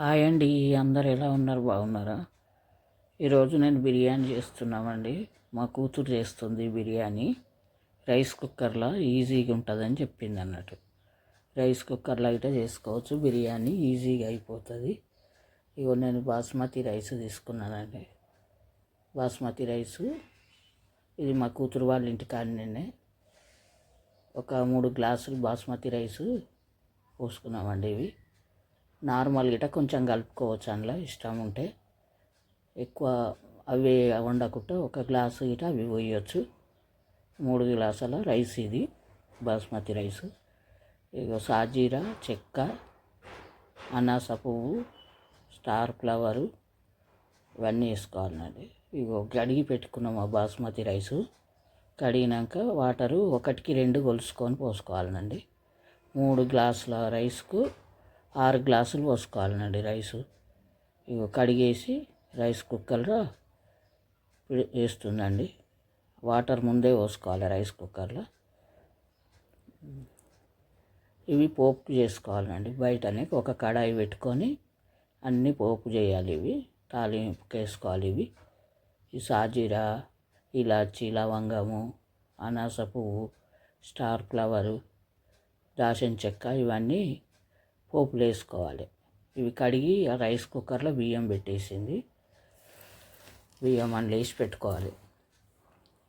Hi అండి అందరు ఎలా ఉన్నారు? బాగున్నారా? ఈరోజు నేను బిర్యానీ చేస్తున్నామండి. మా కూతురు చేస్తుంది బిర్యానీ. రైస్ కుక్కర్లో ఈజీగా ఉంటుందని చెప్పింది అన్నట్టు. రైస్ కుక్కర్లో అయితే చేసుకోవచ్చు బిర్యానీ ఈజీగా అయిపోతుంది. ఇగో నేను బాస్మతి రైస్ తీసుకున్నానండి. బాస్మతి రైసు. ఇది మా కూతురు వాళ్ళ ఇంటికాడనే ఒక మూడు గ్లాసులు బాస్మతి రైసు పోసుకున్నామండి ఇవి. నార్మల్ గిట కొంచెం కలుపుకోవచ్చు అందులో. ఇష్టం ఉంటే ఎక్కువ అవి వండకుండా ఒక గ్లాసు గిట అవి పోయొచ్చు. మూడు గ్లాసుల రైస్ ఇది బాస్మతి రైస్. ఇక సాజీరా చెక్క అనాస పువ్వు స్టార్ ఫ్లవరు ఇవన్నీ వేసుకోవాలండి ఇగో కడిగి పెట్టుకున్నాం ఆ బాస్మతి రైసు. కడిగినాక వాటరు ఒకటికి రెండు కొలుసుకొని పోసుకోవాలండి మూడు గ్లాసుల రైస్కు ఆరు గ్లాసులు పోసుకోవాలండి రైసు. ఇగో కడిగేసి రైస్ కుక్కర్లో వేస్తుందండి. వాటర్ ముందే పోసుకోవాలి రైస్ కుక్కర్లో. ఇవి పోపు చేసుకోవాలండి బయటనే ఒక కడాయి పెట్టుకొని అన్నీ పోపు చేయాలి ఇవి. తాలింపుకి వేసుకోవాలి ఇవి. ఈ సాజీరా ఇలాచి లవంగము అనాస పువ్వు స్టార్ ఫ్లవరు దాచిన చెక్క ఇవన్నీ పోపులు వేసుకోవాలి. ఇవి కడిగి రైస్ కుక్కర్లో బియ్యం పెట్టేసింది. బియ్యం అందులో వేసి పెట్టుకోవాలి.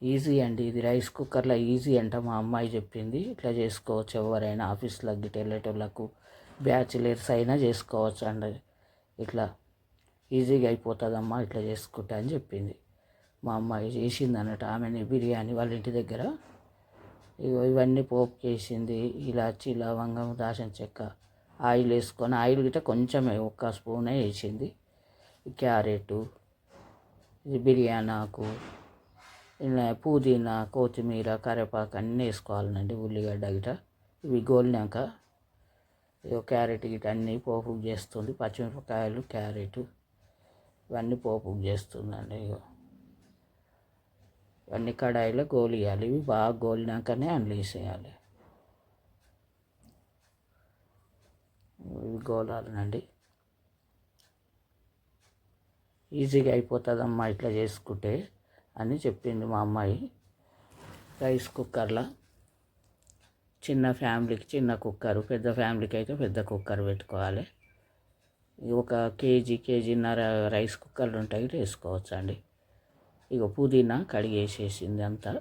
ఈజీ అండి ఇది రైస్ కుక్కర్లో ఈజీ అంట మా అమ్మాయి చెప్పింది. ఇట్లా చేసుకోవచ్చు ఎవరైనా ఆఫీస్లో గిట్ వెళ్ళేటోళ్ళకు బ్యాచిలర్స్ అయినా చేసుకోవచ్చు అండి ఇట్లా ఈజీగా అయిపోతుందమ్మా ఇట్లా చేసుకుంటా అని చెప్పింది. మా అమ్మాయి చేసింది అన్నట్టు ఆమెని బిర్యానీ వాళ్ళ ఇంటి దగ్గర. ఇగో ఇవన్నీ పోపు చేసింది ఇలాచి లవంగం దాచిన చెక్క ఆయిల్ వేసుకొని ఆయిల్ గిట్ట కొంచెం ఒక్క స్పూనే వేసింది. క్యారెట్ ఇది బిర్యానీ ఆకు ఇలా పుదీనా కొత్తిమీర కరివేపాకు అన్నీ వేసుకోవాలండి ఉల్లిగడ్డ గిట ఇవి గోలినాక ఇగో క్యారెట్ గిట అన్నీ పోపు చేస్తుంది పచ్చిమిరపకాయలు క్యారెట్ ఇవన్నీ పోపు చేస్తుందండి ఇగో. ఇవన్నీ కడాయిలో గోలియాలి. ఇవి బాగా గోలినాకనే అందులో వేసేయాలి ఇవి గోలాలనండి ఈజీగా అయిపోతుందమ్మా ఇట్లా చేసుకుంటే అని చెప్పింది మా అమ్మాయి. రైస్ కుక్కర్లో చిన్న ఫ్యామిలీకి చిన్న కుక్కర్ పెద్ద ఫ్యామిలీకి అయితే పెద్ద కుక్కర్ పెట్టుకోవాలి. ఒక కేజీ కేజీన్నర రైస్ కుక్కర్లు ఉంటాయి వేసుకోవచ్చు అండి ఇక పుదీనా కడిగేసేసింది అంతా.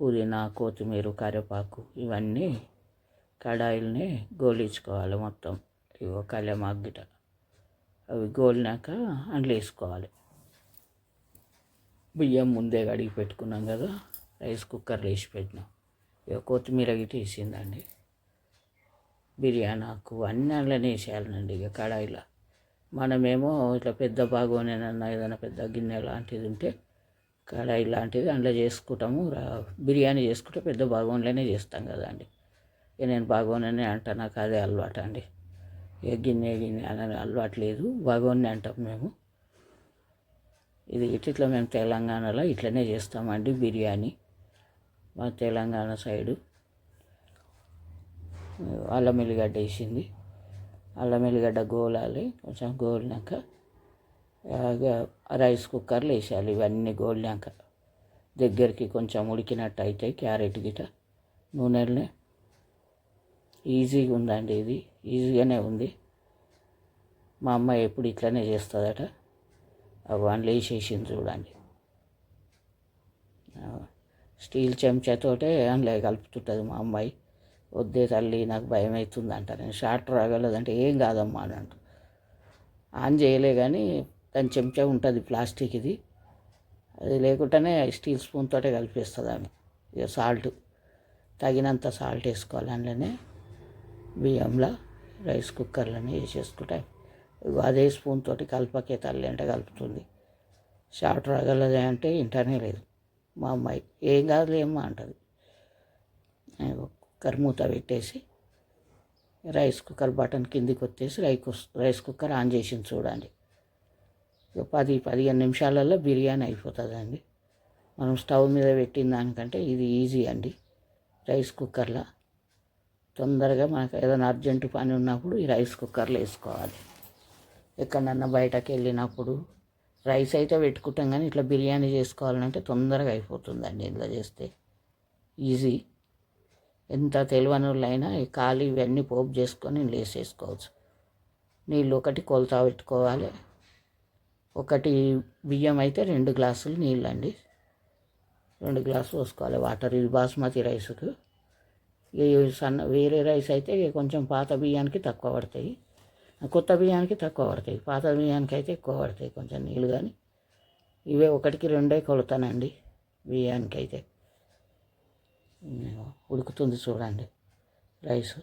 పుదీనా కొత్తిమీర కరివేపాకు ఇవన్నీ కడాయిల్ని గోలించుకోవాలి మొత్తం. ఇగో కళ్యామాకు గిట అవి గోలినాక అందులో వేసుకోవాలి. బియ్యం ముందే కడిగి పెట్టుకున్నాం కదా రైస్ కుక్కర్లో వేసి పెట్టినాం. ఇక కొత్తిమీర గిట్ట వేసిందండి. బిర్యానీ ఆకు అన్నీ అందులోనే వేసేయాలండి ఇక కడాయిలో. మనమేమో ఇట్లా పెద్ద బాగోనేనన్నా ఏదైనా పెద్ద గిన్నె లాంటిది ఉంటే కడాయి లాంటిది అందులో చేసుకుంటాము. బిర్యానీ చేసుకుంటే పెద్ద బాగోన్లోనే చేస్తాం కదా అండి ఇక నేను బాగోననే అంటా నాకు అదే అలవాటు అండి. ఇక గిన్నె గిన్నె అనే అలవాటు లేదు. బాగోని అంటాం మేము. ఇది ఇట్లా మేము తెలంగాణలో ఇట్లనే చేస్తామండి బిర్యానీ. మా తెలంగాణ సైడు అల్లం ఎల్లిగడ్డ వేసింది. అల్లం ఎల్లిగడ్డ గోలాలి కొంచెం గోలినాక రైస్ కుక్కర్లో వేసేయాలి ఇవన్నీ గోలినాక. దగ్గరికి కొంచెం ఉడికినట్టు అయితే క్యారెట్ గిట నూనెలనే ఈజీగా ఉందండి ఇది. ఈజీగానే ఉంది. మా అమ్మాయి ఎప్పుడు ఇట్లనే చేస్తుందట. అవి అందులో వేసేసింది చూడండి. స్టీల్ చెంచాతోటే అందులో కలుపుతుంటుంది మా అమ్మాయి. వద్దే తల్లి నాకు భయం అవుతుంది అంట నేను షార్ట్ రాగలదంటే ఏం కాదమ్మా అని అంట ఆన్ చేయలే కానీ దాని చెంచా ఉంటుంది ప్లాస్టిక్ ఇది. అది లేకుండానే స్టీల్ స్పూన్తోటే కలిపేస్తుంది ఆమె. ఇక సాల్ట్ తగినంత సాల్ట్ వేసుకోవాలి అందులోనే. బియ్యంలో రైస్ కుక్కర్లని వేసేసుకుంటాయి అదే స్పూన్ తోటి కలపకే తల్లి అంటే కలుపుతుంది. షార్ట్ రాగలదే అంటే ఇంటనే లేదు. మా అమ్మాయి ఏం కాదులేమ్మా అంటుంది. కుక్కర్ మూత పెట్టేసి రైస్ కుక్కర్ బటన్ కిందికి వచ్చేసి రైస్ రైస్ కుక్కర్ ఆన్ చేసింది చూడండి. ఇక పది పదిహేను నిమిషాలలో బిర్యానీ అయిపోతుందండి. మనం స్టవ్ మీద పెట్టిన దానికంటే ఇది ఈజీ అండి. రైస్ కుక్కర్లో తొందరగా మనకు ఏదైనా అర్జెంటు పని ఉన్నప్పుడు ఈ రైస్ కుక్కర్లో వేసుకోవాలి. ఎక్కడన్నా బయటకు వెళ్ళినప్పుడు రైస్ అయితే పెట్టుకుంటాం కానీ ఇట్లా బిర్యానీ చేసుకోవాలంటే తొందరగా అయిపోతుందండి ఇట్లా చేస్తే. ఈజీ. ఎంత తెలివనులైనా ఈ ఖాళీ ఇవన్నీ పోపు చేసుకొని లేసేసుకోవచ్చు. నీళ్ళు ఒకటి కొలత పెట్టుకోవాలి. ఒకటి బియ్యం అయితే రెండు గ్లాసులు నీళ్ళండి. రెండు గ్లాసులు పోసుకోవాలి. వాటర్ ఇది బాస్మతి రైస్కు. ఈ సన్న వేరే రైస్ అయితే కొంచెం పాత బియ్యానికి తక్కువ పడతాయి. కొత్త బియ్యానికి తక్కువ పడతాయి. పాత బియ్యానికి అయితే ఎక్కువ పడతాయి కొంచెం నీళ్ళు కానీ. ఇవే ఒకటికి రెండే కొలుతానండి బియ్యానికి అయితే. ఉడుకుతుంది చూడండి రైస్.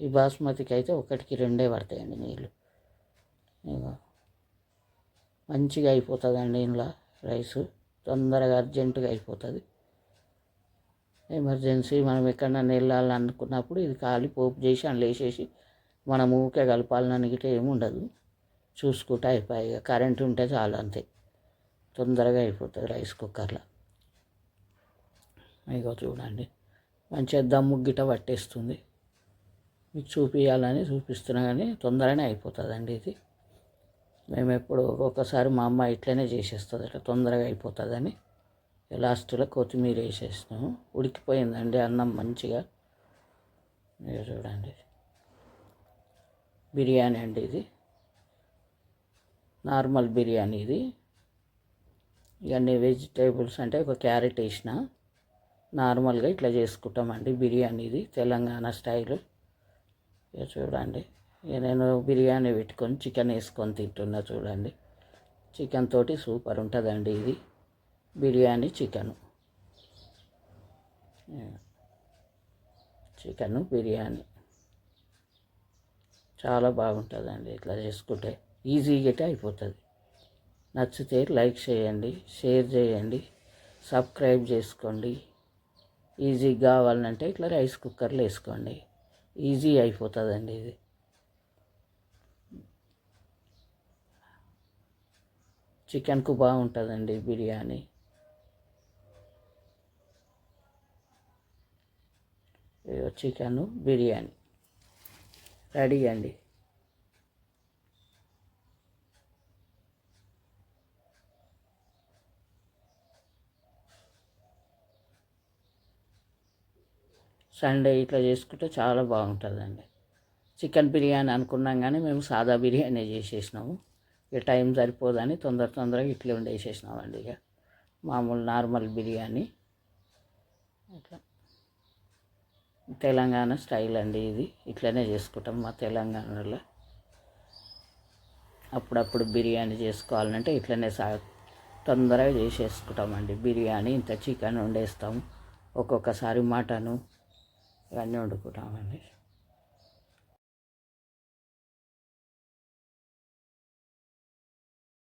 ఈ బాస్మతికి అయితే ఒకటికి రెండే పడతాయండి నీళ్ళు. మంచిగా అయిపోతుందండి ఇంట్లో రైసు. తొందరగా అర్జెంటుగా అయిపోతుంది. ఎమర్జెన్సీ మనం ఎక్కడన్నా వెళ్ళాలి అనుకున్నప్పుడు ఇది ఖాళీ పోపు చేసి అందులో వేసేసి మనం ఊకే కలపాలని గిట్ట ఏమి ఉండదు. చూసుకుంటే అయిపోయి ఇక కరెంట్ ఉంటే చాలు అంతే. తొందరగా అయిపోతుంది రైస్ కుక్కర్లో. ఇగో చూడండి. మంచిగా దమ్ము గిట్ట పట్టేస్తుంది. మీకు చూపించాలని చూపిస్తున్నా కానీ తొందరనే అయిపోతుందండి ఇది. మేము ఎప్పుడు ఒక్కొక్కసారి మా అమ్మ ఇట్లనే చేసేస్తుంది అట్లా తొందరగా అయిపోతుందని. లాస్ట్లో కొత్తిమీర వేసేస్తాము ఉడికిపోయిందండి అన్నం మంచిగా. మీరు చూడండి. బిర్యానీ అండి ఇది. నార్మల్ బిర్యానీ ఇది. ఇవన్నీ వెజిటేబుల్స్ అంటే ఒక క్యారెట్ వేసిన నార్మల్గా ఇట్లా చేసుకుంటామండి బిర్యానీ ఇది తెలంగాణ స్టైల్. ఇక చూడండి. నేను బిర్యానీ పెట్టుకొని చికెన్ వేసుకొని తింటున్నా చూడండి. చికెన్ తోటి సూపర్ ఉంటుందండి ఇది. బిర్యానీ చికెను. చికెను బిర్యానీ. చాలా బాగుంటుందండి ఇట్లా చేసుకుంటే. ఈజీగా అయిపోతుంది. నచ్చితే లైక్ చేయండి షేర్ చేయండి సబ్స్క్రైబ్ చేసుకోండి. ఈజీ కావాలంటే ఇట్లా రైస్ కుక్కర్లో వేసుకోండి. ఈజీ అయిపోతుందండి ఇది. చికెన్కు బాగుంటుందండి బిర్యానీ. చికెన్ బిర్యానీ. రెడీ అండి. సండే ఇట్లా చేసుకుంటే చాలా బాగుంటుందండి. చికెన్ బిర్యానీ అనుకున్నాం కానీ మేము సాదా బిర్యానీ చేసేసినాము. ఇక టైం సరిపోదని తొందర తొందరగా ఇట్లా ఉండేసేసినామండి ఇక. మామూలు నార్మల్ బిర్యానీ. అట్లా తెలంగాణ స్టైల్ అండి ఇది. ఇట్లనే చేసుకుంటాం మా తెలంగాణలో. అప్పుడప్పుడు బిర్యానీ చేసుకోవాలంటే ఇట్లనే సా తొందరగా చేసేసుకుంటామండి. బిర్యానీ ఇంత చికెన్ వండేస్తాము ఒక్కొక్కసారి మటను ఇవన్నీ వండుకుంటామండి.